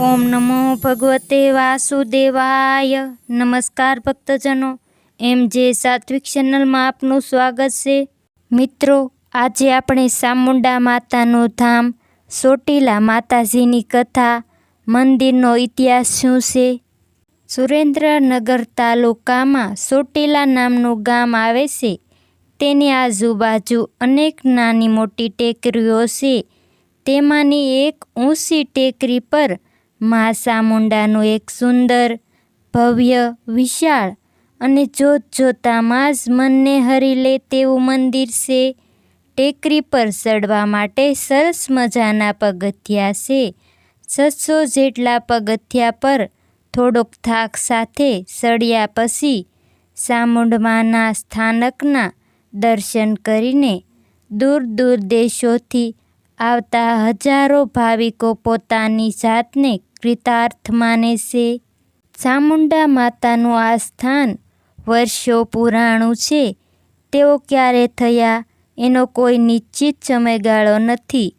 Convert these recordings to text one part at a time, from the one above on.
ઓમ નમો ભગવતે વાસુદેવાય. નમસ્કાર ભક્તજનો. એમ જે સાત્વિક ચેનલમાં આપનું સ્વાગત છે. મિત્રો, આજે આપણે ચામુંડા માતાનું ધામ સોટીલા માતાજીની કથા, મંદિરનો ઇતિહાસ શું છે? સુરેન્દ્રનગર તાલુકામાં સોટીલા નામનું ગામ આવે છે. તેની આજુબાજુ અનેક નાની મોટી ટેકરીઓ છે. તેમાંની એક ઊંચી ટેકરી પર મા ચામુંડાનું એક સુંદર, ભવ્ય, વિશાળ અને જોત જોતામાં જ મનને હરી લે તેવું મંદિર છે. ટેકરી પર ચડવા માટે સરસ મજાના પગથિયા છે. છસો જેટલા પગથિયા પર થોડોક થાક સાથે ચડ્યા પછી ચામુંડમાના સ્થાનકના દર્શન કરીને દૂર દૂર દેશોથી આવતા હજારો ભાવિકો પોતાની જાતને કૃતાર્થ માને છે. ચામુંડા માતાનું આ સ્થાન વર્ષો પુરાણું છે. તેઓ ક્યારે થયા એનો કોઈ નિશ્ચિત સમયગાળો નથી.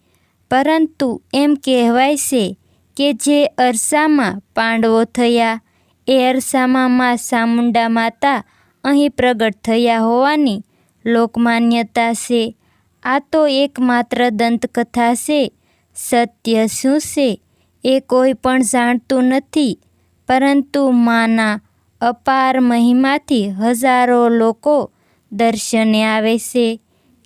પરંતુ એમ કહેવાય છે કે જે અરસામાં પાંડવો થયા, એ અરસામાં મા ચામુંડા માતા અહીં પ્રગટ થયા હોવાની લોકમાન્યતા છે. આ તો એકમાત્ર દંતકથા છે. સત્ય શું છે? એ કોઈ પણ જાણતું નથી. પરંતુ માના અપાર મહિમાથી હજારો લોકો દર્શને આવે છે.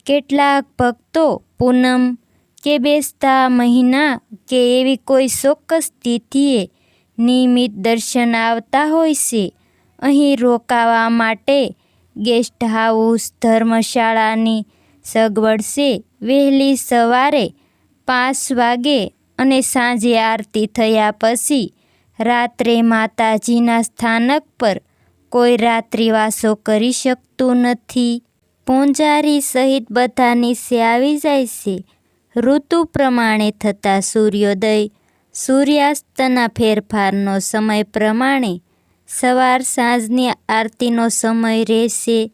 કેટલાક ભક્તો પૂનમ કે બેસતા મહિના કે એવી કોઈ ચોક્કસ તિથિએ નિયમિત દર્શન આવતા હોય છે. અહીં રોકાવા માટે ગેસ્ટ હાઉસ, ધર્મશાળાની સગવડ છે. વહેલી સવારે પાંચ વાગે અને સાંજે આરતી થયા પછી રાત્રે માતાજીના સ્થાનક પર કોઈ રાત્રિવાસો કરી શકતું નથી. પૂંજારી સહિત બધા નિશે આવી જાય છે. ઋતુ પ્રમાણે થતા સૂર્યોદય, સૂર્યાસ્તના ફેરફારનો સમય પ્રમાણે સવાર સાંજની આરતીનો સમય રહેશે.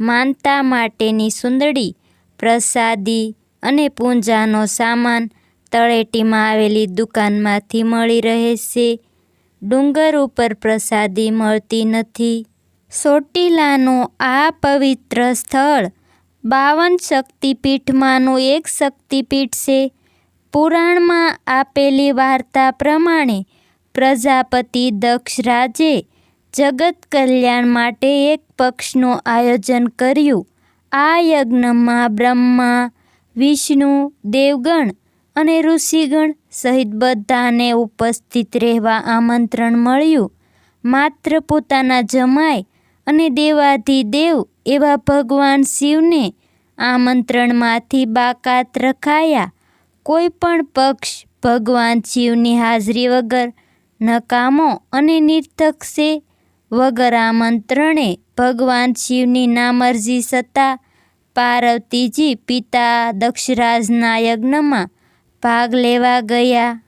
માનતા માટેની સુંદડી, પ્રસાદી અને પૂજાનો સામાન તળેટીમાં આવેલી દુકાનમાંથી મળી રહે છે. ડુંગર ઉપર પ્રસાદી મળતી નથી. સોટીલાનું આ પવિત્ર સ્થળ બાવન શક્તિપીઠમાંનું એક શક્તિપીઠ છે. પુરાણમાં આપેલી વાર્તા પ્રમાણે પ્રજાપતિ દક્ષ રાજે જગત કલ્યાણ માટે એક પક્ષનું આયોજન કર્યું. આ યજ્ઞમાં બ્રહ્મા, વિષ્ણુ, દેવગણ અને ઋષિગણ સહિત બધાને ઉપસ્થિત રહેવા આમંત્રણ મળ્યું. માત્ર પોતાના જમાય અને દેવાધિદેવ એવા ભગવાન શિવને આમંત્રણમાંથી બાકાત રખાયા. કોઈ પણ પક્ષ ભગવાન શિવની હાજરી વગર નકામો અને નિર્થક છે વગર આમંત્રણે ભગવાન શિવની નામરજી સત્તા પાર્વતીજી પિતા દક્ષરાજના યજ્ઞમાં ભાગ લેવા ગયા.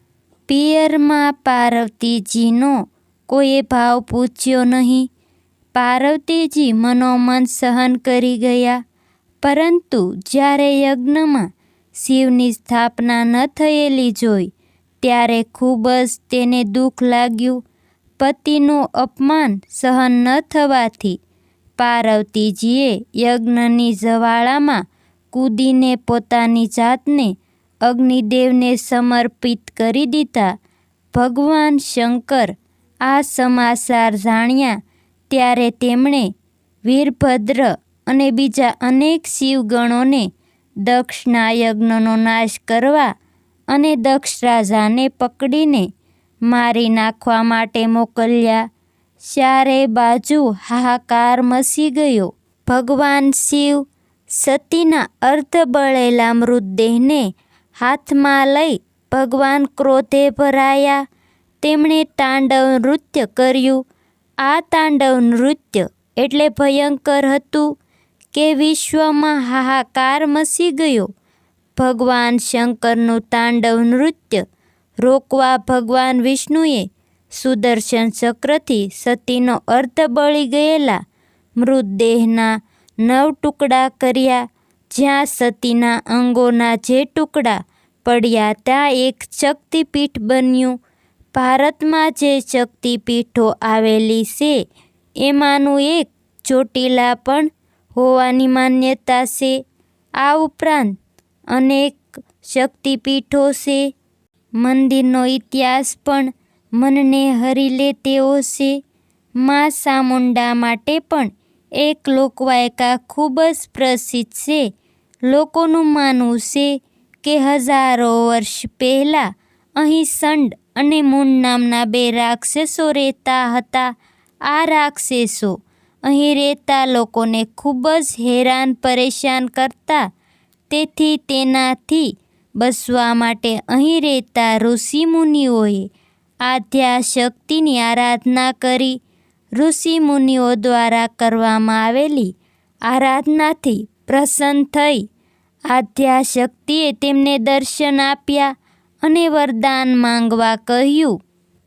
પિયરમાં પાર્વતીજીનો કોઈએ ભાવ પૂછ્યો નહીં. પાર્વતીજી મનોમન સહન કરી ગયા. પરંતુ જ્યારે યજ્ઞમાં શિવની સ્થાપના ન થયેલી જોઈ, ત્યારે ખૂબ જ તેને દુઃખ લાગ્યું. પતિનું અપમાન સહન ન થવાથી પાર્વતીજીએ યજ્ઞની જવાળામાં કૂદીને પોતાની જાતને અગ્નિદેવને સમર્પિત કરી દીધા. ભગવાન શંકર આ સમાચાર જાણ્યા ત્યારે તેમણે વીરભદ્ર અને બીજા અનેક શિવગણોને દક્ષના યજ્ઞનો નાશ કરવા અને દક્ષ રાજાને પકડીને મારી નાખવા માટે મોકલ્યા. ચારે બાજુ હાહાકાર મસી ગયો. ભગવાન શિવ સતીના અર્ધ બળેલા મૃતદેહને હાથમાં લઈ ભગવાન ક્રોધે ભરાયા. તેમણે તાંડવ નૃત્ય કર્યું. આ તાંડવ નૃત્ય એટલે ભયંકર હતું કે વિશ્વમાં હાહાકાર મસી ગયો. ભગવાન શંકરનું તાંડવ નૃત્ય રોકવા ભગવાન વિષ્ણુએ સુદર્શન ચક્રથી સતીનો અર્ધ બળી ગયેલા મૃતદેહના નવ ટુકડા કર્યા. જ્યાં સતીના અંગોના જે ટુકડા પડ્યા, ત્યાં એક શક્તિપીઠ બન્યું. ભારતમાં જે શક્તિપીઠો આવેલી છે, એમાંનું એક ચોટીલા પણ હોવાની માન્યતા છે. આ ઉપરાંત અનેક શક્તિપીઠો છે. મંદિરનો ઇતિહાસ પણ મનને હરી લે તેવો છે. મા ચામુંડા માટે પણ એક લોકવાયકા ખૂબ જ પ્રસિદ્ધ છે. લોકોનું માનવું છે કે હજારો વર્ષ પહેલાં અહીં સંડ અને મૂન નામના બે રાક્ષસો રહેતા હતા. આ રાક્ષસો અહીં રહેતા લોકોને ખૂબ જ હેરાન પરેશાન કરતા. તેથી તેનાથી બસવા માટે અહીં રહેતા ઋષિમુનિઓએ આદ્યાશક્તિની આરાધના કરી ઋષિમુનિઓ દ્વારા કરવામાં આવેલી આરાધનાથી પ્રસન્ન થઈ. આધ્યાશક્તિએ તેમને દર્શન આપ્યા અને વરદાન માંગવા કહ્યું.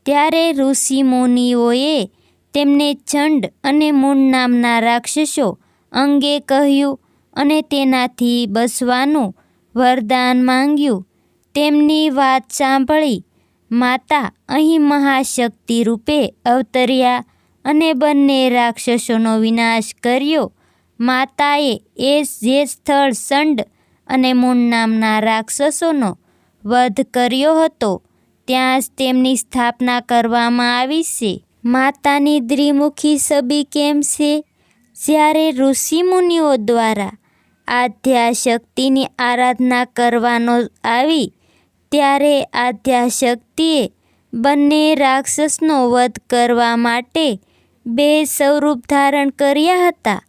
ત્યારે ઋષિમુનિઓએ તેમને ચંડ અને મૂળ નામના રાક્ષસો અંગે કહ્યું અને તેનાથી બસવાનું વરદાન માંગ્યું. તેમની વાત સાંભળી માતા અહીં મહાશક્તિ રૂપે અવતર્યા અને બંને રાક્ષસોનો વિનાશ કર્યો. માતાએ એ જે સ્થળ સંડ અને મૂન નામના રાક્ષસોનો વધ કર્યો હતો, ત્યાં જ તેમની સ્થાપના કરવામાં આવી છે. માતાની દ્વિમુખી છબી કેમ છે? જ્યારે ઋષિમુનિઓ દ્વારા આધ્યાશક્તિની આરાધના કરવાનો આવી, ત્યારે આધ્યાશક્તિએ બંને રાક્ષસનો વધ કરવા માટે બે સ્વરૂપ ધારણ કર્યા હતા.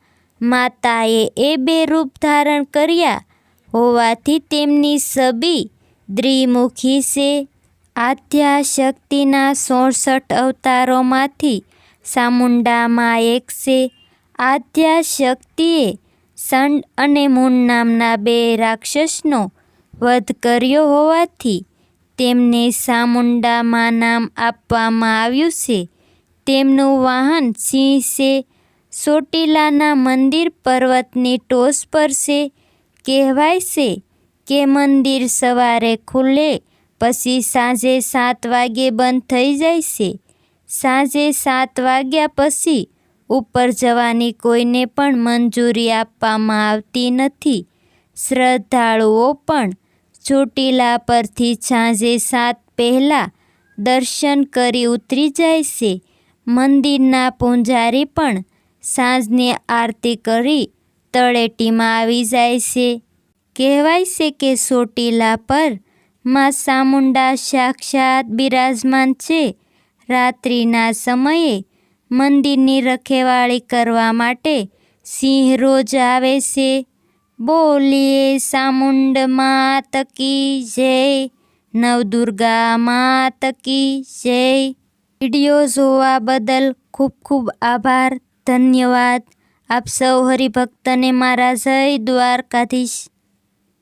માતાએ એ બે રૂપ ધારણ કર્યા. હોવાથી તેમની છબી દ્વિમુખી છે. આદ્યાશક્તિના સોળસઠ અવતારોમાંથી ચામુંડામાં એક છે. આદ્યાશક્તિએ સંડ અને મૂન નામના બે રાક્ષસનો વધ કર્યો હોવાથી તેમને ચામુંડામાં નામ આપવામાં આવ્યું છે. તેમનું વાહન સિંહ છે ચોટીલાના મંદિર પર્વતની ટોચ પર છે. કહેવાય છે કે મંદિર સવારે ખુલે, પછી સાંજે સાત વાગે બંધ થઈ જાય છે. સાંજે સાત વાગ્યા પછી ઉપર જવાની કોઈને પણ મંજૂરી આપવામાં આવતી નથી. શ્રદ્ધાળુઓ પણ ચોટીલા પરથી સાંજે સાત પહેલાં દર્શન કરી ઉતરી જાય છે. મંદિરના પૂંજારી પણ સાંજની આરતી કરી તળેટીમાં આવી જાય છે. કહેવાય છે કે ચોટીલા પરમાં ચામુંડા સાક્ષાત બિરાજમાન છે. રાત્રિના સમયે મંદિરની રખેવાળી કરવા માટે સિંહ રોજ આવે છે. બોલીએ, ચામુંડ માત કી જય, નવદુર્ગા માત કી જય. વીડિયો જોવા બદલ ખૂબ ખૂબ આભાર. ધન્યવાદ. આપ સૌ હરિભક્તને મારા જય દ્વારકાધીશ.